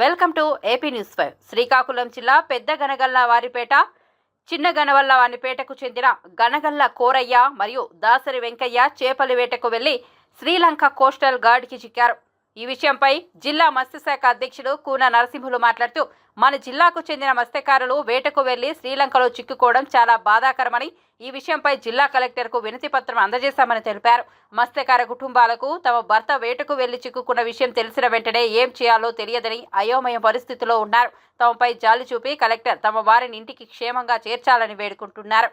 Welcome to AP news five. Srikakulam జిల్లా పెద్ద గనగల్ల వారిపేట చిన్న గనవల్ల వారిపేటకు చెందిన గనగల్ల కోరయ్య మరియు దాసరి వెంకయ్య చేపల వేటకు వెళ్ళి శ్రీలంక కోస్టల్ గార్డ్కి చిక్కారు. ఈ విషయంపై జిల్లా మత్స్యశాఖ అధ్యక్షుడు కూన నరసింహులు మాట్లాడుతూ మన జిల్లాకు చెందిన మత్స్యకారులు వేటకు వెళ్ళి శ్రీలంకలో చిక్కుకోవడం చాలా బాధాకరమని ఈ విషయంపై జిల్లా కలెక్టర్కు వినతి పత్రం అందజేశామని తెలిపారు. మత్స్యకార కుటుంబాలకు తమ భర్త వేటకు వెళ్ళి చిక్కుకున్న విషయం తెలిసిన వెంటనే ఏం చేయాలో తెలియదని అయోమయ పరిస్థితిలో ఉన్నారు. తమపై జాలి చూపి కలెక్టర్ తమ వారిని ఇంటికి క్షేమంగా చేర్చాలని వేడుకుంటున్నారు.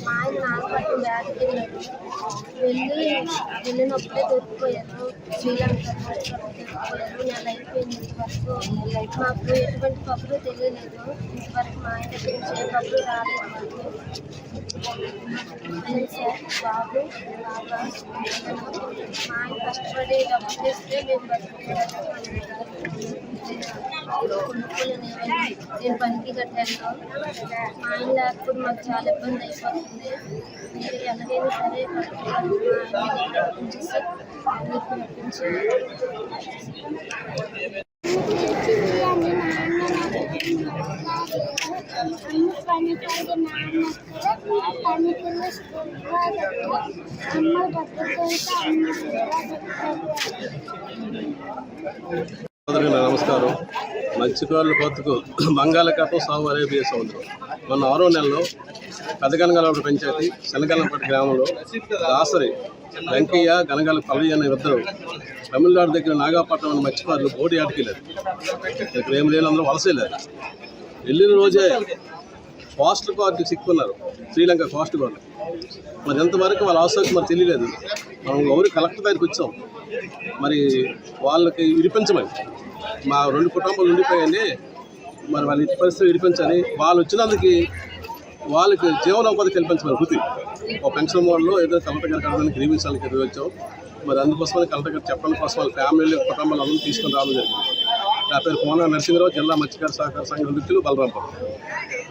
మా ఆయన నాకు మట్టి బ్యాగ్ వ్యాధికి వెళ్ళి వెళ్ళినప్పుడే దొరికిపోయారు శ్రీలంక దొరికిపోయారు నెల అయిపోయింది ఇంతవరకు మాకు ఎటువంటి పప్పులు తెలియలేదు ఇంతవరకు మా ఆయన దగ్గర నుంచి ఏ కబురు రాలేదు మాకు సార్ బాబు బాబా మా ఆయన కష్టపడి డబ్బులు ఇస్తే మేము బతుకుతున్నాం నేను పనికి కట్టాను మా ఆయన లేకపోతే మాకు చాలా ఇబ్బంది అయిపోతుంది. మీరు ఎలాగైనా సరే మా ఆయన రప్పించేసి మీకు రప్పించి అమ్మ అమ్మ నమస్కారం. మత్స్యకారుల బతుకు బంగాళాఖాతం సాగు అరేబియా సముద్రం. మొన్న ఆరో నెలలో పెదగనగల పంచాయతీ శనగలంపటి గ్రామంలో దాసరి వెంకయ్య గనగల పల్లయ్య అనే ఇద్దరు తమిళనాడు దగ్గర నాగపట్నం అనే మత్స్యకారులు బోటి ఆటకెళ్ళారు ఇక్కడ ఏం లేని అందరూ వలసేలేరు వెళ్ళిన రోజే కోస్ట్ గార్డ్కి సిక్కున్నారు. శ్రీలంక కోస్ట్ గార్డ్ మరి ఎంతవరకు వాళ్ళ అవసరం మరి తెలియలేదు. మనం ఎవరు కలెక్టర్ దగ్గరికి వచ్చాం. మరి వాళ్ళకి విడిపించమని. మా రెండు కుటుంబాలు ఉండిపోయాయండి మరి వాళ్ళ ఇంటి పరిస్థితి విడిపించాలి వాళ్ళు వచ్చినందుకు వాళ్ళకి జీవనోపాధి కల్పించమని వృత్తి ఒక పెన్షన్ మోడల్లో ఏదో కలెక్టర్ గారు అడగడానికి గ్రీవించాలని ఎదురు వచ్చాం. మరి అందుకోసమని కలెక్టర్ గారు చెప్పడం కోసం వాళ్ళ ఫ్యామిలీ కుటుంబాలు అందరూ తీసుకొని రావడం జరిగింది. నా పేరు కోన నరసింహరావు జిల్లా మత్స్యకార సహకార సంఘ అధ్యక్షులు బలరాంపురం.